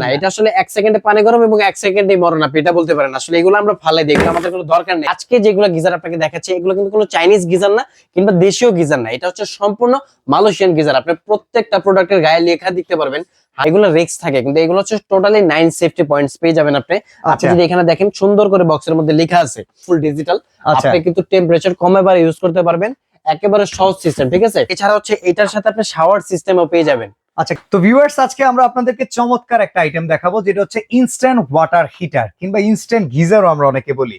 না এটা আসলে এক সেকেন্ডে পানি গরম এবং এক সেকেন্ডে মরণ আপনি এটা বলতে পারেন। আসলে এগুলো আমরা ফালাই দিই এগুলো আমাদের কোনো দরকার নেই। আজকে যেগুলো গিজার আপনাকে দেখাচ্ছি এগুলো কিন্তু কোনো চাইনিজ গিজার না কিংবা দেশীয় গিজার না এটা হচ্ছে সম্পূর্ণ মালয়েশিয়ান গিজার। আপনি প্রত্যেকটা প্রোডাক্টের গায়ে লেখা দেখতে পারবেন এগুলো রেক্স থাকে কিন্তু এগুলো হচ্ছে টোটালি নাইন সেফটি পয়েন্টস পেয়ে যাবেন আপনি। আপনি আচ্ছা। যদি এখানে দেখেন সুন্দর করে বক্সের মধ্যে লেখা আছে ফুল ডিজিটাল আচ্ছা। আপনি কিন্তু টেম্পারেচার কমে বারে ইউজ করতে পারবেন একেবারে সহজ সিস্টেম ঠিক আছে? এছাড়া হচ্ছে এটার সাথে আপনি শাওয়ার সিস্টেমও পেয়ে যাবেন। আচ্ছা তো ভিউয়ার্স আজকে আমরা আপনাদেরকে চমৎকার একটা আইটেম দেখাবো, যেটা হচ্ছে ইনস্ট্যান্ট ওয়াটার হিটার কিংবা ইনস্ট্যান্ট গিজারও আমরা অনেকে বলি।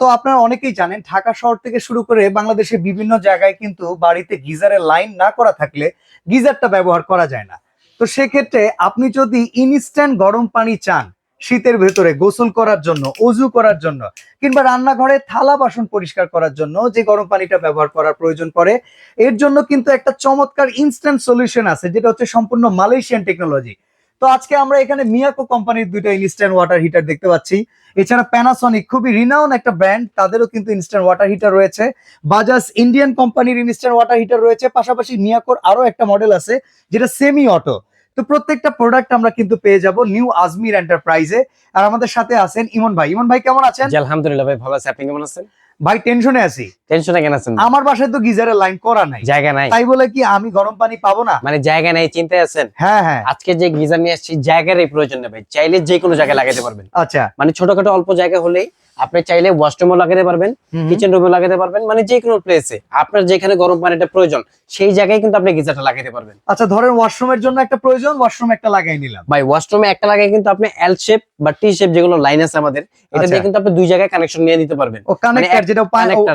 তো আপনারা অনেকেই জানেন, ঢাকা শহর থেকে শুরু করে বাংলাদেশের বিভিন্ন জায়গায় কিন্তু বাড়িতে গিজারের লাইন না করা থাকলে গিজারটা ব্যবহার করা যায় না। তো সেক্ষেত্রে আপনি যদি ইনস্ট্যান্ট গরম পানি চান শীতের ভেতরে গোসল করার জন্য অজু করার জন্য, কিংবা রান্নাঘরে থালা বাসন পরিষ্কার করার জন্য যে গরম পানিটা ব্যবহার করার প্রয়োজন পড়ে, এর জন্য কিন্তু একটা চমৎকার ইনস্ট্যান্ট সলিউশন আছে, যেটা হচ্ছে সম্পূর্ণ মালয়েশিয়ান টেকনোলজি তো আজকে আমরা এখানে মিয়াকো কোম্পানির দুইটা ইনস্ট্যান্ট ওয়াটার হিটার দেখতে পাচ্ছি। এছাড়া প্যানাসনিক খুবই রিনাউন একটা ব্র্যান্ড তাদেরও কিন্তু ইনস্ট্যান্ট ওয়াটার হিটার রয়েছে। বাজাজ ইন্ডিয়ান কোম্পানির ইনস্ট্যান্ট ওয়াটার হিটার রয়েছে, পাশাপাশি মিয়াকোর আরও একটা মডেল আছে, যেটা সেমি অটো তো প্রত্যেকটা প্রোডাক্ট আমরা কিন্তু পেয়ে যাব নিউ আজমির এন্টারপ্রাইজে আর আমাদের সাথে আছেন ইমন ভাই। ইমন ভাই কেমন আছেন? আলহামদুলিল্লাহ ভাই ভালো আছে। আপনি কেমন আছেন? ভাই টেনশনে আছি। টেনশনে কেন আছেন? আমার বাসায় তো গিজারের লাইন করা নাই। জায়গা নাই। তাই বলে কি আমি গরম পানি পাবো না? মানে জায়গা নাই চিন্তায় আছেন? হ্যাঁ হ্যাঁ। আজকে যে গিজার নিয়ে আসছি জায়গারই প্রয়োজন নেই ভাই। চাইলে যে কোনো জায়গায় লাগাতে পারবেন। আচ্ছা। মানে ছোটখাটো অল্প জায়গা হলেই আপনি চাইলে ওয়াশরুমও লাগাতে পারবেন কিচেন রুমে লাগাতে পারবেন মানে যে কোনো প্লেসে আপনার যেখানে গরম পানিটা প্রয়োজন সেই জায়গায় কিন্তু আপনি গিজারটা লাগাতে পারবেন। আচ্ছা ধরেন ওয়াশরুমের জন্য একটা প্রয়োজন ওয়াশরুম একটা লাগাই নিলাম। ভাই ওয়াশরুমে একটা লাগাই কিন্তু আপনি এল শেপ বা টি শেপ যেগুলো লাইন আছে আমাদের এটা আচ্ছা। দিয়ে কিন্তু আপনি দুই জায়গায় কানেকশন নিয়ে নিতে পারবেন। ও কানেক্টর যেটা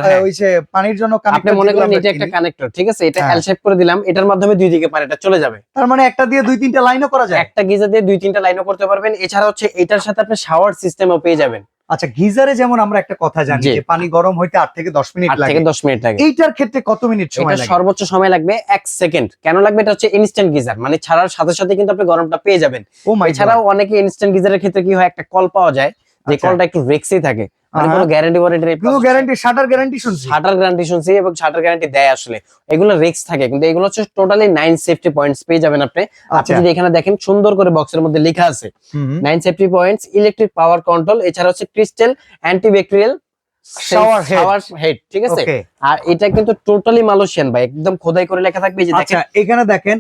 হ্যাঁ। ওই যে পানির জন্য আপনি মনে করেন এটা একটা কানেক্টর ঠিক আছে? এটা হ্যাঁ। এল শেপ করে দিলাম এটার মাধ্যমে দুই দিকে পানিটা চলে যাবে। তার মানে একটা দিয়ে দুই তিনটা লাইনও করা যায়? একটা গিজার দিয়ে দুই তিনটা লাইনও করতে পারবেন। এছাড়া হচ্ছে এটার সাথে আপনি শাওয়ার সিস্টেমও পেয়ে যাবেন। আচ্ছা গিজারে যেমন আমরা একটা কথা জানি যে পানি গরম হইতে আট থেকে দশ মিনিট আট লাগে। থেকে দশ মিনিট লাগে। এইটার ক্ষেত্রে কত মিনিট সময় লাগে? এটা সর্বোচ্চ সময় লাগবে এক সেকেন্ড। কেন লাগবে? এটা হচ্ছে ইনস্ট্যান্ট গিজার। মানে ছাড়ার সাথে সাথে কিন্তু আপনি গরমটা পেয়ে যাবেন। মাই এছাড়াও অনেকে ইনস্ট্যান্ট গিজারের ক্ষেত্রে কি হয়? একটা কল পাওয়া যায়। যে আচ্ছা। কলটা একটু রেক্সি থাকে। কোনো গ্যারান্টি ওয়ারেন্টি নেই গ্যারান্টি শাটার গ্যারান্টি শুনছি। শাটার গ্যারান্টি শুনছি এবং শাটার গ্যারান্টি দেয় আসলে। এগুলো রিক্স থাকে কিন্তু এগুলো হচ্ছে টোটালি নাইন সেফটি পয়েন্টস পেয়ে যাবেন আপনি। আপনি আচ্ছা যদি এখানে দেখেন সুন্দর করে বক্সের মধ্যে লেখা আছে। হুম, হুম। Nine safety points electric power control এছাড়া হচ্ছে ক্রিস্টাল অ্যান্টিব্যাকটেরিয়াল শাওয়ার হেড ঠিক আছে? আর এটা কিন্তু টোটালি মালয়েশিয়ান ভাই একদম খোদাই করে লেখা থাকবে যে আচ্ছা দেখেন। এখানে দেখেন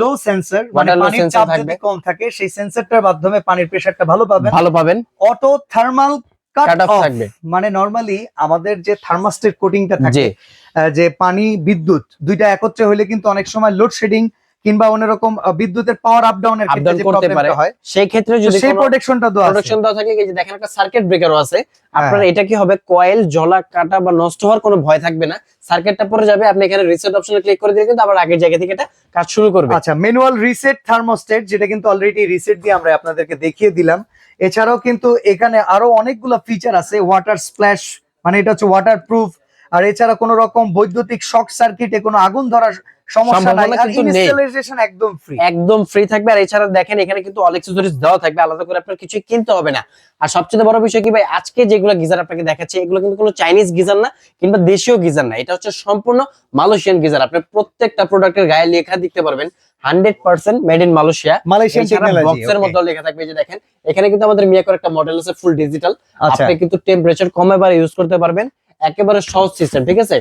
লো সেন্সর মানে পানির চাপ থাকবে। যদি কম থাকে সেই সেন্সরটার মাধ্যমে পানির প্রেসারটা ভালো পাবেন। ভালো পাবেন। Auto thermal cut cut off off থাকবে। মানে নরমালি আমাদের যে থার্মাস্টেট কোটিংটা থাকে যে পানি বিদ্যুৎ দুইটা একত্রে হলে কিন্তু অনেক সময় লোডশেডিং কিংবা অন্যরকম বিদ্যুতের পাওয়ার আপ ডাউনের ক্ষেত্রে যে প্রবলেমটা হয় সেই ক্ষেত্রে যদি সেই প্রোটেকশনটা দেওয়া আছে। প্রোডাকশন দেওয়া থাকে এই যে দেখেন একটা সার্কিট ব্রেকারও আছে আপনার হ্যাঁ। এটা কি হবে কয়েল জলা কাটা বা নষ্ট হওয়ার কোনো ভয় থাকবে না সার্কিটটা পরে যাবে আপনি এখানে রিসেট অপশনে ক্লিক করে দিলে কিন্তু আবার আগের জায়গা থেকে এটা কাজ শুরু করবে। আচ্ছা ম্যানুয়াল রিসেট থার্মোস্টেট যেটা কিন্তু অলরেডি রিসেট দিয়ে আমরা আপনাদেরকে দেখিয়ে দিলাম। এছাড়াও কিন্তু এখানে আরও অনেকগুলো ফিচার আছে ওয়াটার স্প্ল্যাশ মানে এটা হচ্ছে ওয়াটার প্রুফ আর এছাড়া কোনো রকম বৈদ্যুতিক শক সার্কিটে কোনো আগুন ধরার সমস্যা নাই আর ইনস্টলেশন একদম ফ্রি একদম ফ্রি থাকবে আর এছাড়া দেখেন এখানে কিন্তু অল অ্যাক্সেসরিজ দেওয়া থাকবে আলাদা করে আপনার কিছু কিনতে হবে না। আর সবচেয়ে বড় বিষয় কি ভাই আজকে যেগুলো গিজার আপনাকে দেখাচ্ছে এগুলো কিন্তু কোনো চাইনিজ গিজার না কিংবা দেশীয় গিজার না এটা হচ্ছে সম্পূর্ণ মালয়েশিয়ান গিজার। আপনি প্রত্যেকটা প্রোডাক্টের গায়ে লেখা দেখতে পারবেন hundred percent made in Malaysia Malaysian বক্সের মধ্যে লেখা থাকবে যে দেখেন এখানে কিন্তু আমাদের মিয়াকোর একটা মডেল আছে ফুল ডিজিটাল আচ্ছা। আপনি কিন্তু টেম্পারেচার কমে বারে ইউজ করতে পারবেন একেবারে সহজ সিস্টেম ঠিক আছে?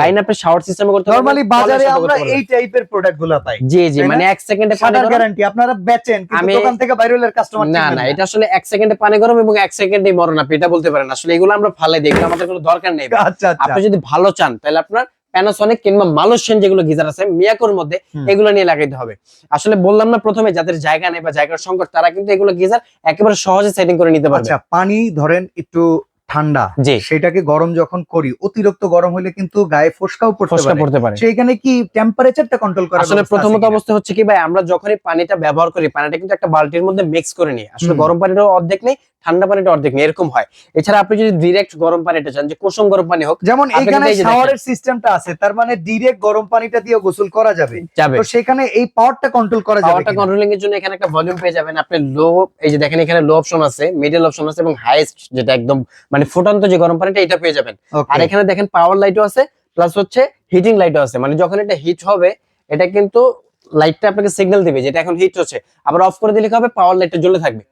লাইন আপে শাওয়ার সিস্টেমে করতে নরমালি বাজারে আমরা এই টাইপের প্রোডাক্টগুলা পাই জি জি মানে এক সেকেন্ডে পানি গরম। গ্যারান্টি আপনারা বেচেন কিন্তু দোকান থেকে বাইরে হলে কাস্টমার না না এটা আসলে এক সেকেন্ডে পানি গরম এবং এক সেকেন্ডে মরণ আপনি এটা বলতে পারেন। আসলে এগুলো আমরা ফালাই দিই এগুলো আমাদের কোনো দরকার নেই। আচ্ছা আচ্ছা। আপনি যদি ভালো চান তাহলে আপনার প্যানাসনিক কিংবা মালয়েশিয়ান যেগুলো গিজার আছে মিয়াকোর মধ্যে এগুলো নিয়ে লাগাইতে হবে। আসলে বললাম না প্রথমে যাদের জায়গা নেই বা জায়গার সংকট তারা কিন্তু এগুলো গিজার একেবারে সহজে সেটিং করে নিতে পারবে। আচ্ছা পানি ধরেন একটু ঠান্ডা যে সেটাকে গরম যখন করি অতিরিক্ত গরম হলে কিন্তু গায়ে ফোসকাও পড়তে ফসকা পারে। পড়তে পারে। সেইখানে কি টেম্পারেচারটা কন্ট্রোল করা আসলে প্রথমত অবস্থা হচ্ছে কি ভাই আমরা যখনই পানিটা ব্যবহার করি পানিটা কিন্তু একটা বালতির মধ্যে মিক্স করে নিই। আসলে গরম পানিরও অর্ধেক নেই ঠান্ডা পানিটা অর্ধেক নেই এরকম হয়। এছাড়া আপনি যদি ডিরেক্ট গরম পানিটা চান যে কুসুম গরম পানি হোক যেমন এখানে শাওয়ারের সিস্টেমটা আছে তার মানে ডিরেক্ট গরম পানিটা দিয়ে গোসল করা যাবে। যাবে। তো সেখানে এই পাওয়ারটা কন্ট্রোল করা যাবে পাওয়ারটা কন্ট্রোলিং এর জন্য এখানে একটা ভলিউম পেয়ে যাবেন। আপনি লো এই যে দেখেন এখানে লো অপশন আছে মিডল অপশন আছে এবং হাইয়েস্ট যেটা একদম মানে ফুটন্ত যে গরম পানিটা এটা পেয়ে যাবেন। আর এখানে দেখেন পাওয়ার লাইটও আছে প্লাস হচ্ছে হিটিং লাইটও আছে। মানে যখন এটা হিট হবে এটা কিন্তু লাইটটা আপনাকে সিগন্যাল দিবে যেটা এখন হিট হচ্ছে। আবার অফ করে দিলে কি হবে? পাওয়ার লাইটটা জ্বলে থাকবে।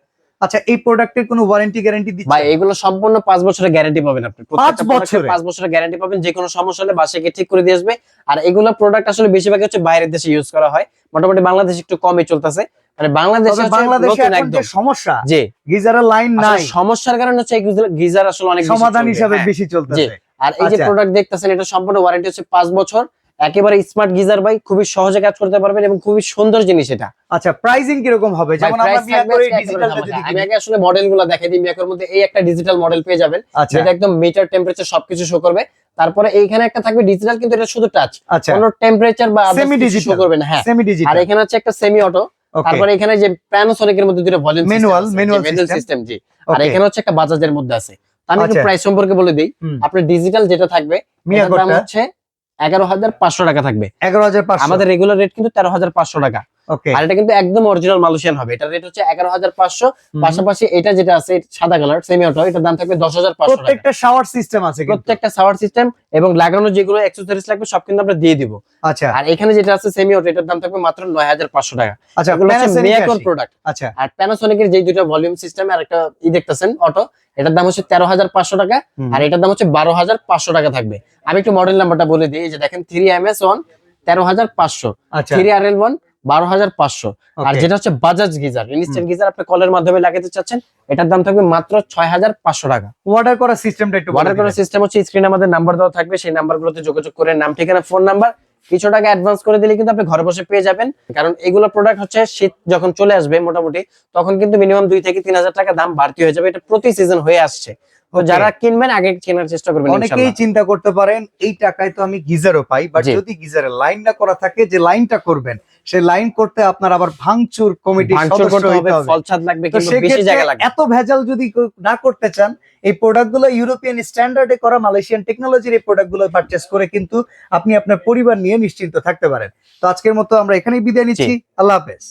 আচ্ছা এই প্রোডাক্টের কোনো ওয়ারেন্টি গ্যারান্টি ভাই এগুলো সম্পূর্ণ পাঁচ বছরের গ্যারান্টি পাবেন আপনি। প্রত্যেকটা product এর বছরের? পাঁচ বছরের গ্যারান্টি পাবেন যে কোনো সমস্যা হলে গিয়ে ঠিক করে দিয়ে আসবে। আর এগুলো প্রোডাক্ট আসলে বেশিরভাগ হচ্ছে বাইরের দেশে ইউজ করা হয়। মোটামুটি বাংলাদেশে একটু কমই চলতেছে। মানে বাংলাদেশে বাংলাদেশে একদম। সমস্যা জি। গিজারের লাইন নাই। সমস্যার কারণে হচ্ছে গিজার আসলে অনেক সমাধান হিসাবে হ্যাঁ। বেশি চলতেছে। আর এই যে আচ্ছা। প্রোডাক্ট দেখতেছেন এটা সম্পূর্ণ ওয়ারেন্টি হচ্ছে পাঁচ বছর। একেবারে স্মার্ট গিজার ভাই খুবই সহজে কাজ করতে পারবেন এবং খুবই সুন্দর জিনিস এটা। আচ্ছা প্রাইসিং কীরকম হবে? যেমন আমরা price মিয়া থাকবে করে আজকে একেবারে ডিজিটালটা ধামাকা। যদি আমি আগে আসলে মডেলগুলো দেখাই দিই মিয়াকোর মধ্যে এই একটা ডিজিটাল মডেল পেয়ে যাবেন আচ্ছা। যেটা একদম মিটার টেম্পারেচার সবকিছু শো করবে। তারপরে এইখানে একটা থাকবে ডিজিটাল কিন্তু এটা শুধু টাচ আচ্ছা। কোনো টেম্পারেচার বা Semi শো করবে না হ্যাঁ। সেমি ডিজিটাল আর এখানে হচ্ছে একটা সেমি অটো তারপরে এখানে যে প্যানাসোনিক এর মধ্যে দুটো ভলিউম ম্যানুয়াল system। সিস্টেম জি। আর এখানে হচ্ছে একটা বাজাজের মধ্যে আছে। আমি একটু আচ্ছা। প্রাইস সম্পর্কে বলে দিই। আপনার ডিজিটাল যেটা থাকবে মিয়া এটার হচ্ছে এগারো হাজার পাঁচশো টাকা থাকবে। এগারো হাজার আমাদের রেগুলার রেট কিন্তু তেরো হাজার পাঁচশো টাকা। আর এটা কিন্তু একদম অরিজিনাল মালয়েশিয়ান হবে। এটার রেট হচ্ছে এগারো হাজার পাঁচশো। পাশাপাশি এটা যেটা আছে সাদা কালার সেমি অটো এটার দাম থাকবে দশ হাজার পাঁচশো প্রত্যেকটা শাওয়ার সিস্টেম আছে প্রত্যেকটা সাওয়ার সিস্টেম এবং লাগানো যেগুলো অ্যাক্সেসরিজ লাগবে সব কিন্তু আমরা দিয়ে দিব। আচ্ছা। আর এখানে যেটা আছে সেমি অটো এটার দাম থাকবে মাত্র নয় হাজার পাঁচশো টাকা। আচ্ছা মিয়াকোর। প্রোডাক্ট আচ্ছা। আর প্যানাসোনিকের যে দুটো ভলিউম সিস্টেম আর একটা ই দেখতেছেন অটো এটার দাম হচ্ছে তেরো হাজার পাঁচশো টাকা। আর এটার দাম হচ্ছে বারো হাজার পাঁচশো টাকা থাকবে। আমি একটু মডেল নাম্বারটা বলে দিই যে দেখেন থ্রি এম এস ওয়ান তেরো হাজার পাঁচশো। থ্রি আর এল ওয়ান বারো হাজার পাঁচশো। আর যেটা হচ্ছে বাজাজ গিজার ইনস্ট্যান্ট গিজার আপনি কলের মাধ্যমে লাগাতে চাচ্ছেন এটার দাম থাকবে মাত্র ছয় হাজার পাঁচশো টাকা। অর্ডার করার সিস্টেমটা একটু অর্ডার করার সিস্টেম হচ্ছে স্ক্রিনে আমাদের নাম্বার দেওয়া থাকবে সেই নাম্বারগুলোতে যোগাযোগ করে নাম ঠিকানা ফোন নাম্বার কিছু টাকা অ্যাডভান্স করে দিলে কিন্তু আপনি ঘরে বসে পেয়ে যাবেন। কারণ এগুলো প্রোডাক্ট হচ্ছে শীত যখন চলে আসবে মোটামুটি তখন কিন্তু মিনিমাম দুই থেকে তিন হাজার টাকা দাম বাড়তি হয়ে যাবে এটা প্রতি সিজন হয়ে আসছে। তো যারা কিনবেন আগে কেনার চেষ্টা করবেন অনেকেই চিন্তা করতে পারেন এই টাকায় তো আমি গিজারও পাই বাট যদি গিজারের লাইন না করা থাকে যে লাইনটা করবেন সেই লাইন করতে আপনার আবার ভাঙচুর লাগবে এত ভেজাল যদি না করতে চান এই প্রোডাক্টগুলো ইউরোপিয়ান স্ট্যান্ডার্ডে করা মালয়েশিয়ান টেকনোলজির এই প্রোডাক্টগুলো পারচেস করে কিন্তু আপনি আপনার পরিবার নিয়ে নিশ্চিন্ত থাকতে পারেন। তো আজকের মতো আমরা এখানেই বিদায় নিচ্ছি। আল্লাহ হাফেজ।